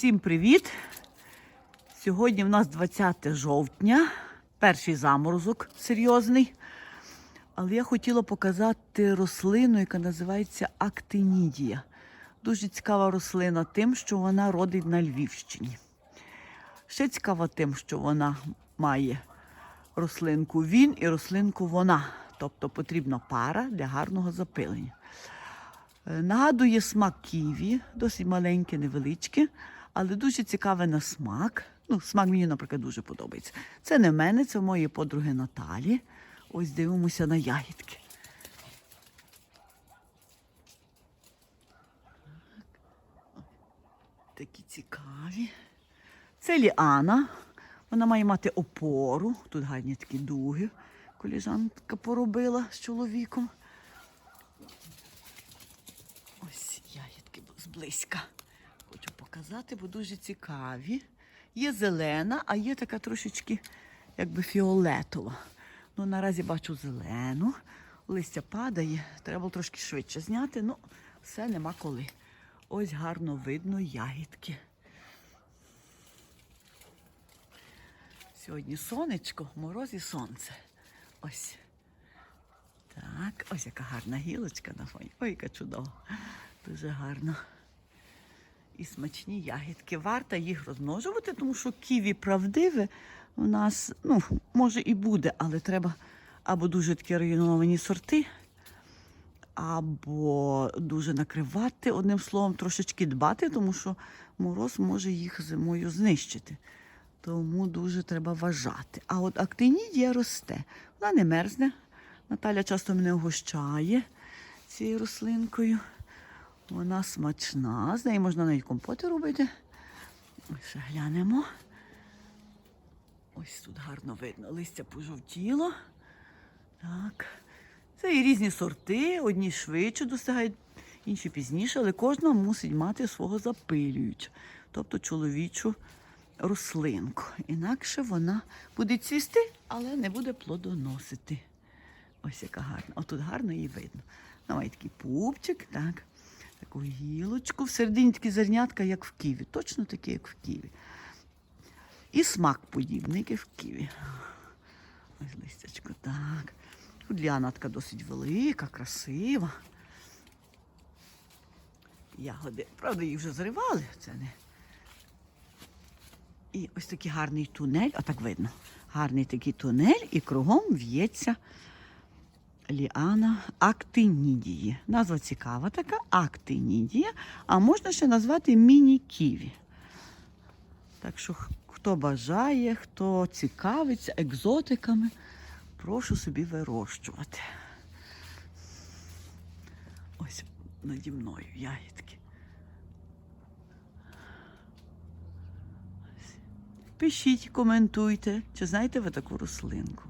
Всім привіт! Сьогодні в нас 20 жовтня, перший заморозок серйозний. Але я хотіла показати рослину, яка називається актинідія. Дуже цікава рослина тим, що вона родить на Львівщині. Ще цікава тим, що вона має рослинку він і рослинку вона. Тобто потрібна пара для гарного запилення. Е, Нагадує смак ківі, досить маленьке, невеличке, але дуже цікаве на смак. Ну, смак мені, наприклад, дуже подобається. Це не в мене, це в моєї подруги Наталі. Ось дивимося на ягідки. Такі цікаві. Це Ліана. Вона має мати опору. Тут гарні такі дуги. Коліжанка поробила з чоловіком. Ось ягідки зблизька. Показати, бо дуже цікаві. Є зелена, а є така трошечки якби фіолетова. Ну, наразі бачу зелену. Листя падає, треба трошки швидше зняти, ну, все нема коли. Ось гарно видно ягідки. Сьогодні сонечко, мороз і сонце. Ось. Так, ось яка гарна гілочка на фоні. Ой, яка чудова. Дуже гарно. І смачні ягідки. Варто їх розмножувати, тому що ківі правдиве у нас, ну, може і буде, але треба або дуже такі районовані сорти, або дуже накривати, одним словом, трошечки дбати, тому що мороз може їх зимою знищити. Тому дуже треба вважати. А от актинідія росте. Вона не мерзне. Наталя часто мене угощає цією рослинкою. Вона смачна. З неї можна навіть компоти робити. Ще глянемо. Ось тут гарно видно. Листя пожовтіло. Так. Це і різні сорти. Одні швидше достигають, інші пізніше, але кожна мусить мати свого запилююча, тобто чоловічу рослинку. Інакше вона буде цвісти, але не буде плодоносити. Ось яка гарна. Отут гарно її видно. Має такий пупчик, так, таку гілочку. Всередині такі зернятка, як в ківі. Точно такі, як в ківі. І смак подібний, як і в ківі. Ось листячко, так. Тут ліана досить велика, красива. Ягоди, правда, їх вже зривали, це не. І ось такий гарний тунель, отак видно. Гарний такий тунель, і кругом в'ється ліана актинідії. Назва цікава така актинідія, а можна ще назвати міні-ківі. Так що, хто бажає, хто цікавиться екзотиками, прошу собі вирощувати. Ось наді мною ягідки. Пишіть, коментуйте, чи знаєте ви таку рослинку.